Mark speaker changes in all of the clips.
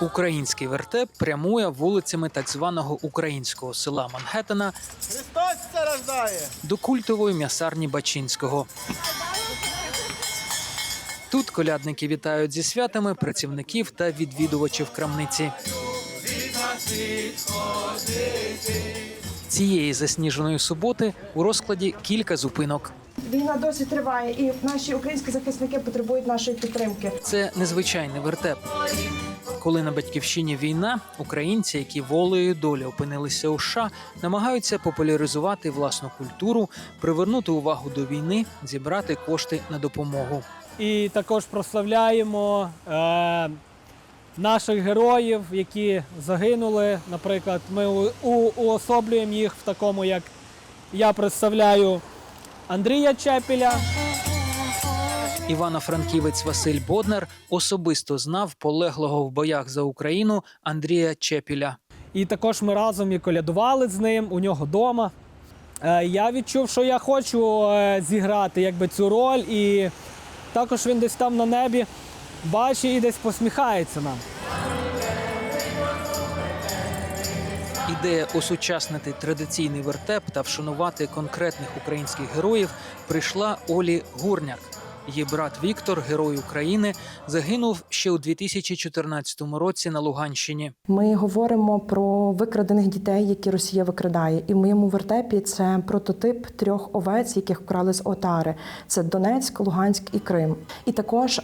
Speaker 1: Український вертеп прямує вулицями так званого українського села Манхеттена
Speaker 2: Христос це
Speaker 1: до культової м'ясарні Бачинського. Тут колядники вітають зі святами працівників та відвідувачів крамниці. Цієї засніженої суботи у розкладі кілька зупинок.
Speaker 3: Війна досі триває, і наші українські захисники потребують нашої підтримки.
Speaker 1: Це незвичайний вертеп. Коли на батьківщині війна, українці, які волею долі опинилися у США, намагаються популяризувати власну культуру, привернути увагу до війни, зібрати кошти на допомогу.
Speaker 4: І також прославляємо е, наших героїв, які загинули. Наприклад, ми уособлюємо їх в такому, як я представляю Андрія Чепіля.
Speaker 1: Івано-франківець Василь Боднар особисто знав полеглого в боях за Україну Андрія Чепіля.
Speaker 4: І також ми разом і колядували з ним у нього вдома. Е, я відчув, що я хочу е, зіграти якби, цю роль, і також він десь там на небі бачить і десь посміхається нам.
Speaker 1: Ідея осучаснити традиційний вертеп та вшанувати конкретних українських героїв прийшла Олі Гурняк. Її брат Віктор, герой України, загинув ще у 2014 році на Луганщині.
Speaker 3: Ми говоримо про викрадених дітей, які Росія викрадає. І в моєму вертепі це прототип трьох овець, яких вкрали з отари. Це Донецьк, Луганськ і Крим. І також е,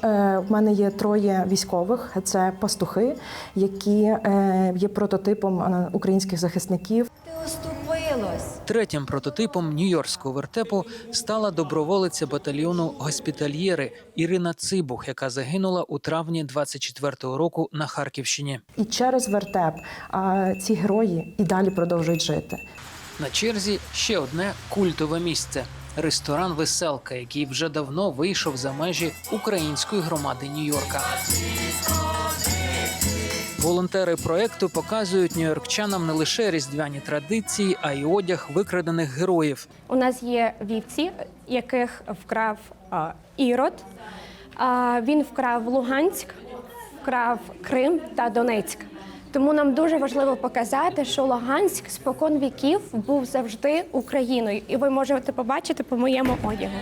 Speaker 3: в мене є троє військових: це пастухи, які е, є прототипом е, українських захисників.
Speaker 1: Третім прототипом нью-йоркського вертепу стала доброволиця батальйону госпітальєри Ірина Цибух, яка загинула у травні 24-го року на Харківщині.
Speaker 3: І через вертеп а, ці герої і далі продовжують жити.
Speaker 1: На черзі ще одне культове місце ресторан Веселка, який вже давно вийшов за межі української громади Нью-Йорка. Волонтери проекту показують нью-йоркчанам не лише різдвяні традиції, а й одяг викрадених героїв.
Speaker 5: У нас є вівці, яких вкрав а, Ірод. А, він вкрав Луганськ, вкрав Крим та Донецьк. Тому нам дуже важливо показати, що Луганськ спокон віків був завжди Україною, і ви можете побачити по моєму одягу.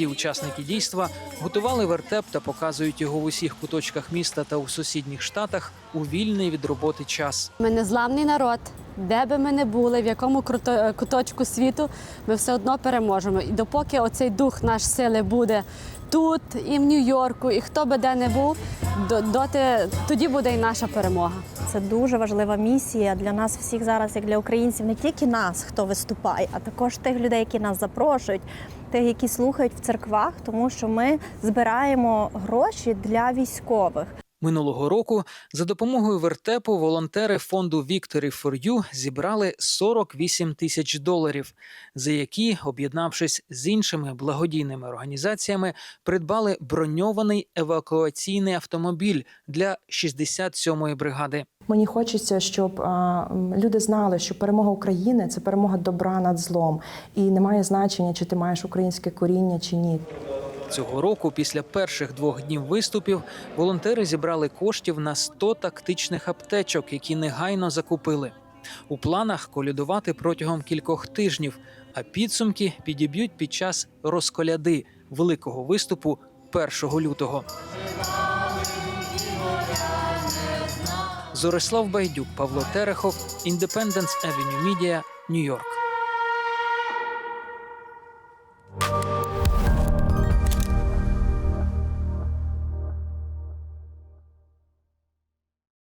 Speaker 1: Всі учасники дійства готували вертеп та показують його в усіх куточках міста та у сусідніх штатах у вільний від роботи час.
Speaker 6: Ми незламний народ. Де би ми не були, в якому круто- куточку світу, ми все одно переможемо. І допоки оцей дух наш сили буде тут, і в Нью-Йорку, і хто би де не був, доти тоді буде і наша перемога.
Speaker 7: Це дуже важлива місія для нас всіх зараз, як для українців, не тільки нас, хто виступає, а також тих людей, які нас запрошують, які слухають в церквах, тому що ми збираємо гроші для військових.
Speaker 1: Минулого року за допомогою вертепу волонтери фонду Victory for You зібрали 48 тисяч доларів, за які, об'єднавшись з іншими благодійними організаціями, придбали броньований евакуаційний автомобіль для 67-ї бригади.
Speaker 3: Мені хочеться, щоб люди знали, що перемога України це перемога добра над злом, і немає значення, чи ти маєш українське коріння чи ні.
Speaker 1: Цього року, після перших двох днів виступів, волонтери зібрали коштів на 100 тактичних аптечок, які негайно закупили. У планах колядувати протягом кількох тижнів, а підсумки підіб'ють під час розколяди великого виступу 1 лютого. Зорислав Байдюк, Павло Терехов, Independence Avenue Media, Нью-Йорк.